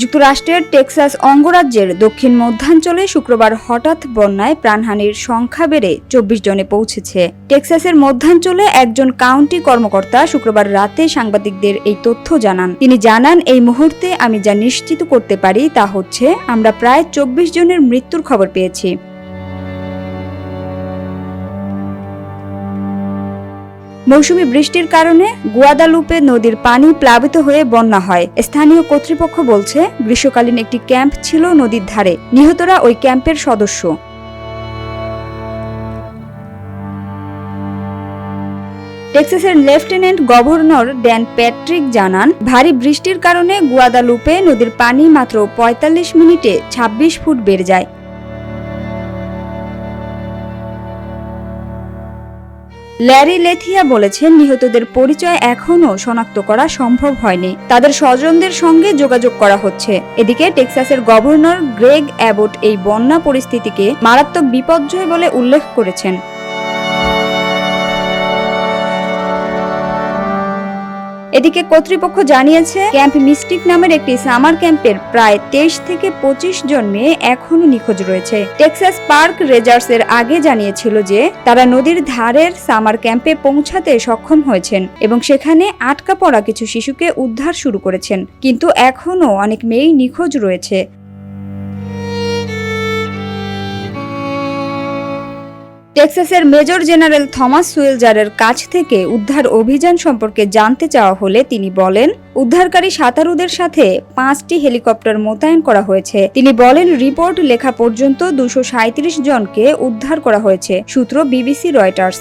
যুক্তরাষ্ট্রের টেক্সাস অঙ্গরাজ্যের দক্ষিণ মধ্যাঞ্চলে শুক্রবার হঠাৎ বন্যায় প্রাণহানির সংখ্যা বেড়ে চব্বিশ জনে পৌঁছেছে। টেক্সাসের মধ্যাঞ্চলে একজন কাউন্টি কর্মকর্তা শুক্রবার রাতে সাংবাদিকদের এই তথ্য জানান। তিনি জানান, এই মুহূর্তে আমি যা নিশ্চিত করতে পারি তা হচ্ছে আমরা প্রায় চব্বিশ জনের মৃত্যুর খবর পেয়েছি। মৌসুমী বৃষ্টির কারণে গুয়াদালুপে নদীর পানি প্লাবিত হয়ে বন্যা হয়। স্থানীয় কর্তৃপক্ষ বলছে, গ্রীষ্মকালীন একটি ক্যাম্প ছিল নদীর ধারে। নিহতরা ওই ক্যাম্পের সদস্য। টেক্সাসের লেফটেন্যান্ট গভর্নর ড্যান প্যাট্রিক জানান, ভারী বৃষ্টির কারণে গুয়াদালুপে নদীর পানি মাত্র ৪৫ মিনিটে ২৬ ফুট বেড়ে যায়। ল্যারি লেথিয়া বলেছেন, নিহতদের পরিচয় এখনও শনাক্ত করা সম্ভব হয়নি। তাদের স্বজনদের সঙ্গে যোগাযোগ করা হচ্ছে। এদিকে টেক্সাসের গভর্নর গ্রেগ অ্যাবট এই বন্যা পরিস্থিতিকে মারাত্মক বিপর্যয় বলে উল্লেখ করেছেন। এদিকে কর্তৃপক্ষ জানিয়েছে, ক্যাম্প মিস্টিক নামের একটি সামার ক্যাম্পের প্রায় তেইশ থেকে পঁচিশ জন মেয়ে এখনও নিখোঁজ রয়েছে। টেক্সাস পার্ক রেজার্স এর আগে জানিয়েছিল যে, তারা নদীর ধারের সামার ক্যাম্পে পৌঁছাতে সক্ষম হয়েছেন এবং সেখানে আটকা পড়া কিছু শিশুকে উদ্ধার শুরু করেছেন। কিন্তু এখনও অনেক মেয়েই নিখোঁজ রয়েছে। টেক্সাসের মেজর জেনারেল থমাস সুয়েলজারের কাছ থেকে উদ্ধার অভিযান সম্পর্কে জানতে চাওয়া হলে তিনি বলেন, উদ্ধারকারী সাঁতারুদের সাথে পাঁচটি হেলিকপ্টার মোতায়েন করা হয়েছে। তিনি বলেন, রিপোর্ট লেখা পর্যন্ত দুশো জনকে উদ্ধার করা হয়েছে। সূত্র বিবিসি রয়টার্স।